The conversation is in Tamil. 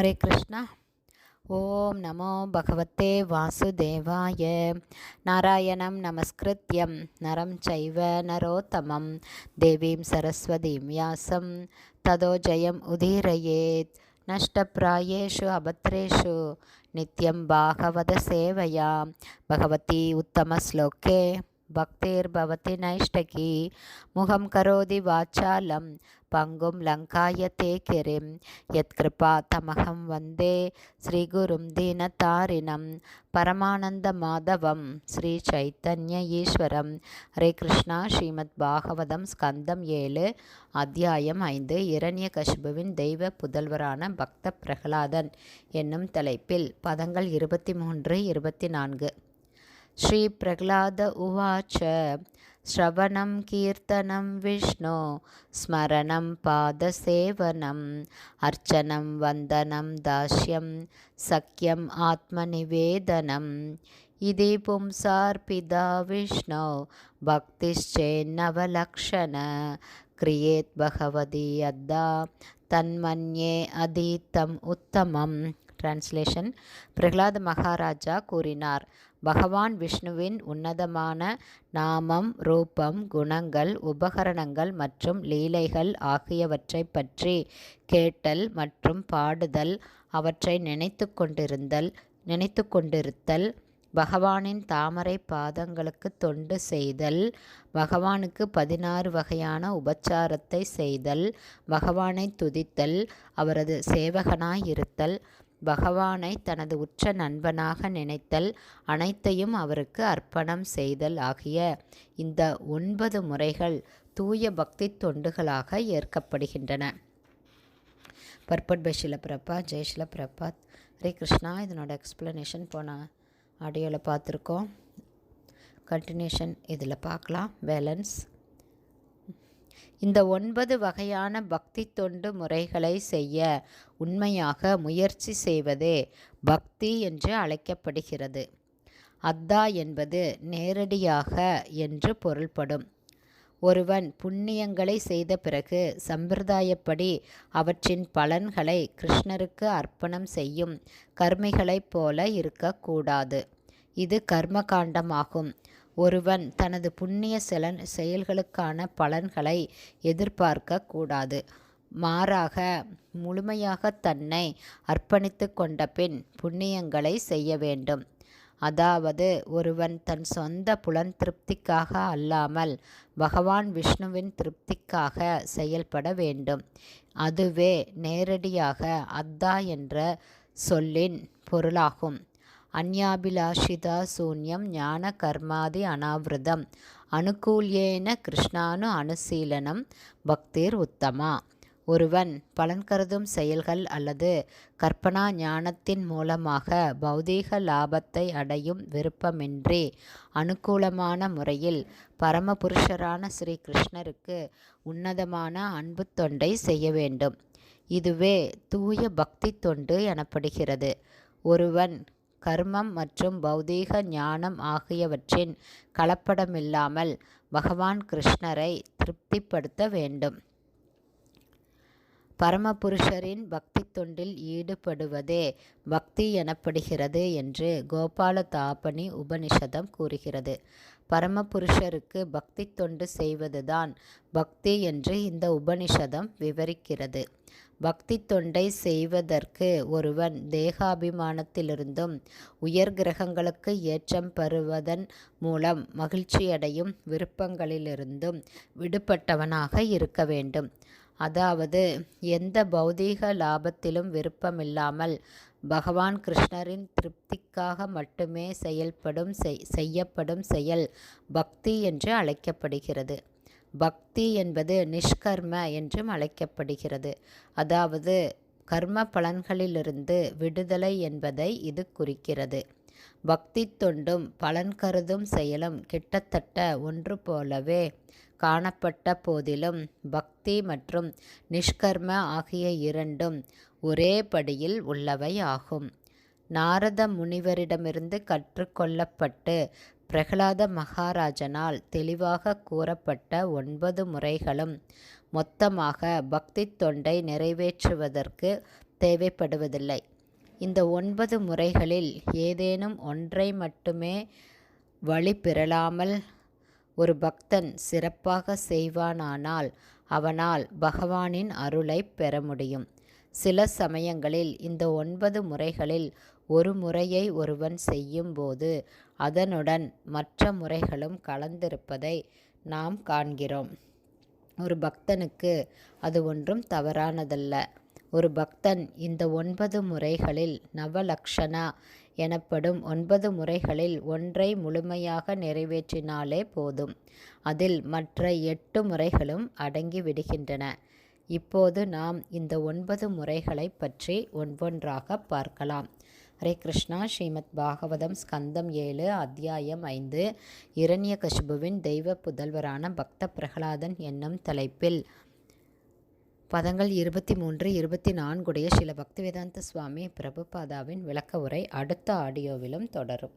ஹரே கிருஷ்ணா. ஓம் நமோ பகவத்தே வாசுதேவாய. நாராயணம் நமஸ்கிருத்யம். நரம் சைவ நரோத்தமம். தேவீம் சரஸ்வதீம் வியாசம். ததோ ஜெயம் உதீரயேத். நஷ்டப்பிராயேஷு அபத்ரேஷு. நித்யம் பாகவத சேவையா பகவதி உத்தம ஸ்லோகே. பக்தேர்பவதி நைஷ்டகி முகம் கரோதி வாச்சாலம் பங்கும் லங்காயத்தே கிரிம் யத்கிருபா தமகம் வந்தே ஸ்ரீகுரும் தீனதாரிணம் பரமானந்த மாதவம் ஸ்ரீ சைத்தன்ய ஈஸ்வரம். ஹரே கிருஷ்ணா ஸ்ரீமத் பாகவதம் ஸ்கந்தம் ஏழு அத்தியாயம் ஐந்து இரண்ய கஷ்புவின் தெய்வ புதல்வரான பக்த பிரகலாதன் என்னும் தலைப்பில் பதங்கள் இருபத்தி மூன்று இருபத்தி நான்கு. श्रीप्रह्लाद उवाच श्रवणं कीर्तनं विष्णो स्मरणं पादसेवनम् अर्चनं वन्दनं दास्यं सख्यम् आत्मनिवेदनम् इति पुंसार्पिता विष्णौ भक्तिश्चेन्नवलक्षण क्रियेत् भगवती अद्दा தன்மன்யே அதீத்தம் உத்தமம் டிரான்ஸ்லேஷன் பிரகலாத மகாராஜா கூறினார் பகவான் விஷ்ணுவின் உன்னதமான நாமம் ரூபம் குணங்கள் உபகரணங்கள் மற்றும் லீலைகள் ஆகியவற்றை பற்றி கேட்டல் மற்றும் பாடுதல் அவற்றை நினைத்து கொண்டிருந்தல் நினைத்து கொண்டிருத்தல் பகவானின் தாமரை பாதங்களுக்கு தொண்டு செய்தல் பகவானுக்கு பதினாறு வகையான உபச்சாரத்தை செய்தல் பகவானை துதித்தல் அவரது சேவகனாய் இருத்தல் பகவானை தனது உற்ற நண்பனாக நினைத்தல் அனைத்தையும் அவருக்கு அர்ப்பணம் செய்தல் ஆகிய இந்த ஒன்பது முறைகள் தூய பக்தி தொண்டுகளாக ஏற்கப்படுகின்றன. பர்பட் பை பிரபா ஜெய் பிரபாத் ஹரே கிருஷ்ணா. இதனோட எக்ஸ்ப்ளனேஷன் போன ஆடியோவில் பார்த்துருக்கோம். கண்டினியூஷன் இதில் பார்க்கலாம். பேலன்ஸ் இந்த ஒன்பது வகையான பக்தி தொண்டு முறைகளை செய்ய உண்மையாக முயற்சி செய்வதே பக்தி என்று அழைக்கப்படுகிறது. அத்தா என்பது நேரடியாக என்று பொருள்படும். ஒருவன் புண்ணியங்களை செய்த பிறகு சம்பிரதாயப்படி அவற்றின் பலன்களை கிருஷ்ணருக்கு அர்ப்பணம் செய்யும் கர்மிகளைப் போல இருக்கக்கூடாது. இது கர்மகாண்டமாகும் ஒருவன் தனது புண்ணிய செலன் செயல்களுக்கான பலன்களை எதிர்பார்க்க கூடாது. மாறாக முழுமையாக தன்னை அர்ப்பணித்து கொண்ட பின் புண்ணியங்களை செய்ய வேண்டும். அதாவது ஒருவன் தன் சொந்த புலன் திருப்திக்காக அல்லாமல் பகவான் விஷ்ணுவின் திருப்திக்காக செயல்பட வேண்டும். அதுவே நேரடியாக அத்தா என்ற சொல்லின் பொருளாகும். அந்யாபிலாஷிதா சூன்யம் ஞான கர்மாதி அனாவிரதம். அனுகூல்யேன கிருஷ்ணானு அனுசீலனம். பக்திர் உத்தமா. ஒருவன் பலன் கருதும் செயல்கள் அல்லது கற்பனா ஞானத்தின் மூலமாக பௌதீக லாபத்தை அடையும் விருப்பமின்றி அனுகூலமான முறையில் பரமபுருஷரான ஸ்ரீ கிருஷ்ணருக்கு உன்னதமான அன்பு தொண்டை செய்ய வேண்டும். இதுவே தூய பக்தி தொண்டு எனப்படுகிறது. ஒருவன் கர்மம் மற்றும் பௌதீக ஞானம் ஆகியவற்றின் கலப்படமில்லாமல் பகவான் கிருஷ்ணரை திருப்திப்படுத்த வேண்டும். பரமபுருஷரின் பக்தி தொண்டில் ஈடுபடுவதே பக்தி எனப்படுகிறது என்று கோபால தாபனி உபனிஷதம் கூறுகிறது. பரமபுருஷருக்கு பக்தி தொண்டு செய்வதுதான் பக்தி என்று இந்த உபனிஷதம் விவரிக்கிறது. பக்தி தொண்டை செய்வதற்கு ஒருவன் தேகாபிமானத்திலிருந்தும் உயர் கிரகங்களுக்கு ஏற்றம் பெறுவதன் மூலம் மகிழ்ச்சியடையும் விருப்பங்களிலிருந்தும் விடுபட்டவனாக இருக்க வேண்டும். அதாவது எந்த பௌதீக லாபத்திலும் விருப்பமில்லாமல் பகவான் கிருஷ்ணரின் திருப்திக்காக மட்டுமே செயல்படும் செய்யப்படும் செயல் பக்தி என்று அழைக்கப்படுகிறது. பக்தி என்பது நிஷ்கர்ம என்றும் அழைக்கப்படுகிறது. அதாவது கர்ம பலன்களிலிருந்து விடுதலை என்பதை இது குறிக்கிறது. பக்தி தொண்டும் பலன் கருதும் செயலும் கிட்டத்தட்ட ஒன்று போலவே காணப்பட்ட போதிலும் பக்தி மற்றும் நிஷ்கர்ம ஆகிய இரண்டும் ஒரே படியில் உள்ளவை ஆகும். நாரத முனிவரிடமிருந்து கற்றுக்கொள்ளப்பட்டு பிரகலாத மகாராஜனால் தெளிவாக கூறப்பட்ட ஒன்பது முறைகளும் மொத்தமாக பக்தி தொண்டை நிறைவேற்றுவதற்கு தேவைப்படுவதில்லை. இந்த ஒன்பது முறைகளில் ஏதேனும் ஒன்றை மட்டுமே வழி பெறலாமல் ஒரு பக்தன் சிறப்பாக செய்வானானால் அவனால் பகவானின் அருளை பெற முடியும். சில சமயங்களில் இந்த ஒன்பது முறைகளில் ஒரு முறையை ஒருவன் செய்யும்போது அதனுடன் மற்ற முறைகளும் கலந்திருப்பதை நாம் காண்கிறோம். ஒரு பக்தனுக்கு அது ஒன்றும் தவறானதல்ல. ஒரு பக்தன் இந்த ஒன்பது முறைகளில் நவலக்ஷணா எனப்படும் ஒன்பது முறைகளில் ஒன்றை முழுமையாக நிறைவேற்றினாலே போதும். அதில் மற்ற எட்டு முறைகளும் அடங்கி விடுகின்றன. இப்போது நாம் இந்த ஒன்பது முறைகளை பற்றி ஒவ்வொன்றாக பார்க்கலாம். ஹரே கிருஷ்ணா. ஸ்ரீமத் பாகவதம் ஸ்கந்தம் ஏழு அத்தியாயம் ஐந்து. இரண்ய கசுபுவின் தெய்வ புதல்வரான பக்த பிரகலாதன் என்னும் தலைப்பில் பதங்கள் இருபத்தி மூன்று இருபத்தி நான்குடைய சில பக்திவேதாந்த சுவாமி பிரபுபாதாவின் விளக்க உரை அடுத்த ஆடியோவிலும் தொடரும்.